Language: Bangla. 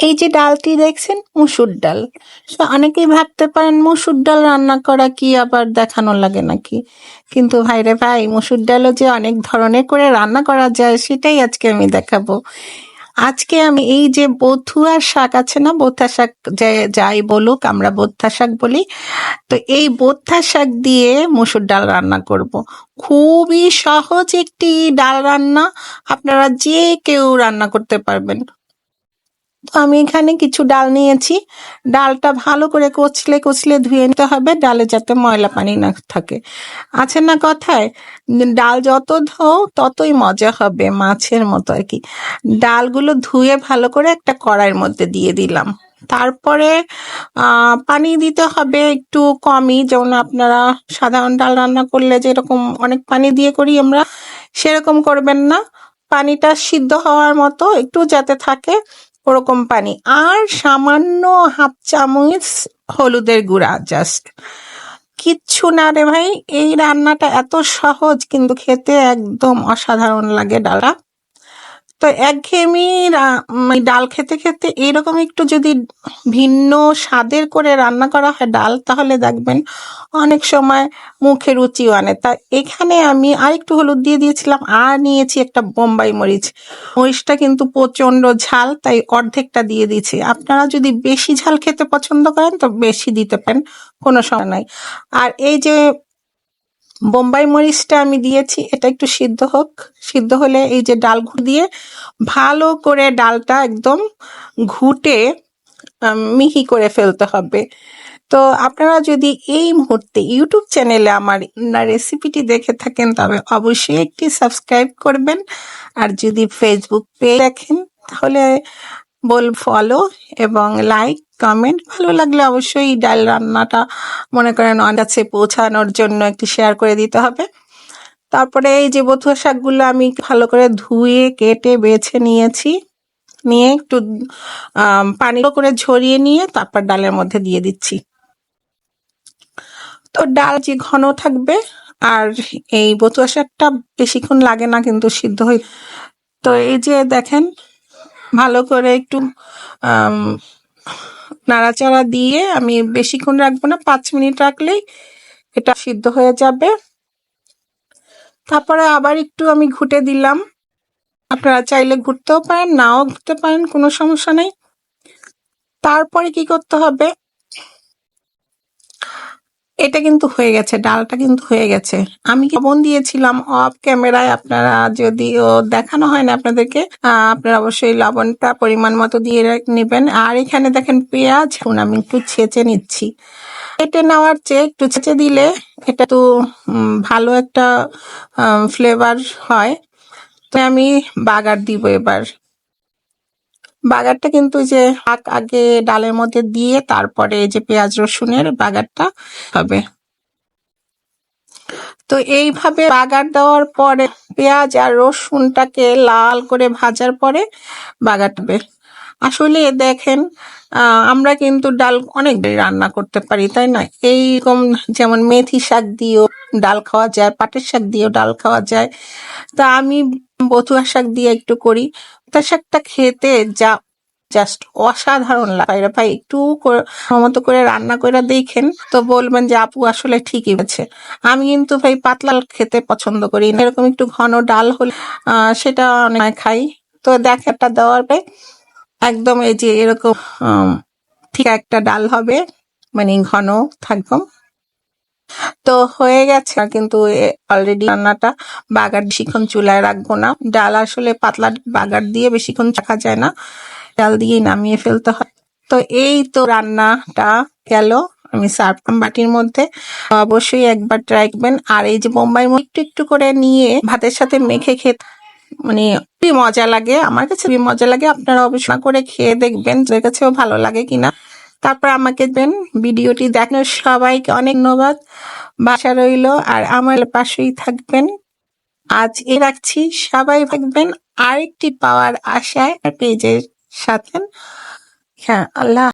এই যে ডালটি দেখছেন মুসুর ডাল। So, অনেকেই ভাবতে পারেন মুসুর ডাল রান্না করা কি আবার দেখানো লাগে নাকি? কিন্তু ভাইরে ভাই মুসুর ডালও যে অনেক ধরনের করে রান্না করা যায় সেটাই আজকে আমি দেখাবো। আজকে আমি এই যে বথুয়ার শাক আছে না বোথা শাক যাই বলুক আমরা বোথা শাক বলি তো এই বোথা শাক দিয়ে মুসুর ডাল রান্না করব। খুবই সহজ একটি ডাল রান্না আপনারা যে কেউ রান্না করতে পারবেন। তো আমি এখানে কিছু ডাল নিয়েছি। ডালটা ভালো করে কচলে কচলে ধুয়ে নিতে হবে, ডালে যাতে ময়লা পানি না থাকে। আছে না কথায়, ডাল যত ধো ততই মজা হবে, মাছের মতো আর কি। ডালগুলো ধুয়ে ভালো করে একটা কড়াইয়ের মধ্যে দিয়ে দিলাম। তারপরে পানি দিতে হবে একটু কমই, যেমন আপনারা সাধারণ ডাল রান্না করলে যেরকম অনেক পানি দিয়ে করি আমরা, সেরকম করবেন না। পানিটা সিদ্ধ হওয়ার মতো একটু যাতে থাকে ওরকম পানি। আর সামান্য হাফ চামচ হলুদের গুঁড়া জাস্ট কিচ্ছু না রে ভাই, এই রান্নাটা এত সহজ, কিন্তু খেতে একদম অসাধারণ লাগে ডালটা। তো একঘেয়েমি রা- ডাল খেতে খেতে এইরকম একটু যদি ভিন্ন স্বাদের করে রান্না করা হয় ডাল, তাহলে দেখবেন অনেক সময় মুখে রুচিও আনে। তা এখানে আমি আরেকটু হলুদ দিয়ে দিয়েছিলাম আর নিয়েছি একটা বোম্বাই মরিচ। মরিচটা কিন্তু প্রচণ্ড ঝাল, তাই অর্ধেকটা দিয়ে দিয়েছি। আপনারা যদি বেশি ঝাল খেতে পছন্দ করেন, তো বেশি দিতে পারেন, কোনো সময় নাই। আর এই যে বোম্বাই মরিচটা আমি দিয়েছি, এটা একটু সিদ্ধ হোক। সিদ্ধ হলে এই যে ডাল ঘুট দিয়ে ভালো করে ডালটা একদম ঘুটে মিহি করে ফেলতে হবে। তো আপনারা যদি এই মুহূর্তে ইউটিউব চ্যানেলে আমার রেসিপিটি দেখে থাকেন, তবে অবশ্যই একটি সাবস্ক্রাইব করবেন। আর যদি ফেসবুক পেজ দেখেন, তাহলে বল ফলো এবং লাইক কমেন্ট ভালো লাগলে অবশ্যই ডাল রান্নাটা মনে করেন কাছে পৌঁছানোর জন্য একটি শেয়ার করে দিতে হবে। তারপরে এই যে বথুয়া শাকগুলো আমি ভালো করে ধুয়ে, কেটে, বেছে নিয়েছি। নিয়ে একটু পানি করে ঝরিয়ে নিয়ে তারপর ডালের মধ্যে দিয়ে দিচ্ছি। তো ডাল যে ঘন থাকবে, আর এই বতুয়া শাকটা বেশিক্ষণ লাগে না কিন্তু সিদ্ধ হয়ে তো এই যে দেখেন, ভালো করে একটু নাড়াচাড়া দিয়ে আমি বেশিক্ষণ রাখব না, পাঁচ মিনিট রাখলেই এটা সিদ্ধ হয়ে যাবে। তারপরে আবার একটু আমি ঘুটে দিলাম। আপনারা চাইলে ঘুরতেও পারেন, নাও ঘুরতে পারেন, কোনো সমস্যা নেই। তারপরে কি করতে হবে এটা কিন্তু হয়ে গেছে, ডালটা কিন্তু হয়ে গেছে। আমি লবণ দিয়েছিলাম অফ ক্যামেরায় আপনারা যদিও দেখানো হয় না আপনাদেরকে আপনারা অবশ্যই লবণটা পরিমাণ মতো দিয়ে নেবেন। আর এখানে দেখেন পেঁয়াজ আমি একটু ছেঁচে নিচ্ছি। কেটে নেওয়ার চেয়ে একটু ছেঁচে দিলে এটা তো ভালো একটা ফ্লেভার হয়। তো আমি বাগার দিব এবার। বাগারটা কিন্তু যে শাক আগে ডালের মধ্যে দিয়ে তারপরে যে পেঁয়াজ রসুনের বাগারটা হবে। তো এইভাবে বাগার দেওয়ার পরে পেঁয়াজ আর রসুনটাকে লাল করে ভাজার পরে বাগাটবে আসলে দেখেন আমরা কিন্তু ডাল অনেক রান্না করতে পারি, তাই না? এইরকম যেমন মেথি শাক দিয়েও ডাল খাওয়া যায়, পাটের শাক দিয়েও ডাল খাওয়া যায়। তা আমি বথুয়া শাক দিয়ে একটু করি। বথুয়া শাকটা খেতে যা জাস্ট অসাধারণ লাগে। ভাই একটু মতো করে রান্না করে দেখেন। তো বলবেন যে, আপু, আসলে ঠিকই আছে আমি কিন্তু ভাই পাতলা খেতে পছন্দ করি এরকম একটু ঘন ডাল হলে সেটা অনেক খাই। তো দেখ একটা দেওয়ার পরে একদম এই যে এরকম ঠিক একটা ডাল হবে। মানে ঘন থাকব। তো হয়ে গেছে, কিন্তু অলরেডি রান্নাটা বাগার বেশিক্ষণ চুলায় রাখব না। ডাল আসলে পাতলা বাগার দিয়ে বেশিক্ষণ রাখা যায় না, ডাল দিয়েই নামিয়ে ফেলতে হয়। তো এই তো রান্নাটা গেল, আমি সার্ভ বাটির মধ্যে। অবশ্যই একবার ট্রাই করবেন। আর এই যে বোম্বাই মরিচ একটু একটু করে নিয়ে ভাতের সাথে মেখে খেতে মানে খুবই মজা লাগে। আমার কাছে খুবই মজা লাগে। আপনারা অবশ্যই করে খেয়ে দেখবেন ওদের কাছেও ভালো লাগে কিনা। তারপর আমাকে দেন ভিডিওটি দেখানোর সবাইকে অনেক ধন্যবাদ। বাসা রইল আর আমার পাশেই থাকবেন। আজ এ রাখছি। সবাই থাকবেন। আরেকটি পাওয়ার আশায় পেজের সাথে। হ্যাঁ আল্লাহ